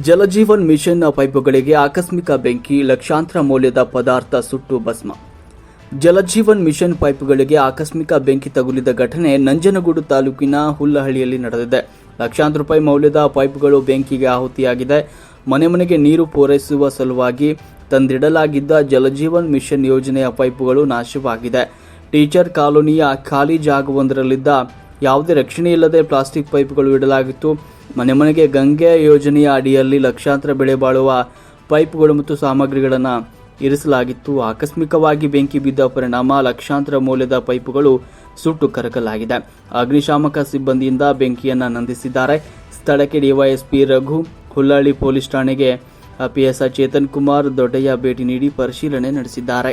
Jal Jeevan mission ಪೈಪುಗಳಿಗೆ ಆಕಸ್ಮಿಕ ಬೆಂಕಿ, ಲಕ್ಷಾಂತರ ಮೌಲ್ಯದ ಪದಾರ್ಥ ಸುಟ್ಟು ಭಸ್ಮ. ಜಲಜೀವನ್ ಮಿಷನ್ ಪೈಪುಗಳಿಗೆ ಆಕಸ್ಮಿಕ ಬೆಂಕಿ ತಗುಲಿದ ಘಟನೆ ನಂಜನಗೂಡು ತಾಲೂಕಿನ ಹುಲ್ಲಹಳ್ಳಿಯಲ್ಲಿ ನಡೆದಿದೆ. ಲಕ್ಷಾಂತರ ರೂಪಾಯಿ ಮೌಲ್ಯದ ಪೈಪ್ಗಳು ಬೆಂಕಿಗೆ ಆಹುತಿಯಾಗಿದೆ. ಮನೆ ಮನೆಗೆ ನೀರು ಪೂರೈಸುವ ಸಲುವಾಗಿ ತಂದಿಡಲಾಗಿದ್ದ ಜಲಜೀವನ್ ಮಿಷನ್ ಯೋಜನೆಯ ಪೈಪುಗಳು ನಾಶವಾಗಿದೆ. ಟೀಚರ್ ಕಾಲೋನಿಯ ಖಾಲಿ ಜಾಗವೊಂದರಲ್ಲಿದ್ದ ಯಾವುದೇ ರಕ್ಷಣೆ ಇಲ್ಲದೆ ಪ್ಲಾಸ್ಟಿಕ್ ಪೈಪ್ಗಳು ಇಡಲಾಗಿತ್ತು. ಮನೆ ಮನೆಗೆ ಗಂಗೆ ಯೋಜನೆಯ ಅಡಿಯಲ್ಲಿ ಲಕ್ಷಾಂತರ ಬೆಳೆ ಬಾಳುವ ಪೈಪ್ಗಳು ಮತ್ತು ಸಾಮಗ್ರಿಗಳನ್ನು ಇರಿಸಲಾಗಿತ್ತು. ಆಕಸ್ಮಿಕವಾಗಿ ಬೆಂಕಿ ಬಿದ್ದ ಪರಿಣಾಮ ಲಕ್ಷಾಂತರ ಮೌಲ್ಯದ ಪೈಪುಗಳು ಸುಟ್ಟು ಕರಕಲಾಗಿದೆ. ಅಗ್ನಿಶಾಮಕ ಸಿಬ್ಬಂದಿಯಿಂದ ಬೆಂಕಿಯನ್ನು ನಂದಿಸಿದ್ದಾರೆ. ಸ್ಥಳಕ್ಕೆ ಡಿವೈಎಸ್ಪಿ ರಘು, ಹುಲ್ಲಳ್ಳಿ ಪೊಲೀಸ್ ಠಾಣೆಗೆ ಪಿಎಸ್ಐ ಚೇತನ್ ಕುಮಾರ್ ದೊಡ್ಡಯ್ಯ ಭೇಟಿ ನೀಡಿ ಪರಿಶೀಲನೆ ನಡೆಸಿದ್ದಾರೆ.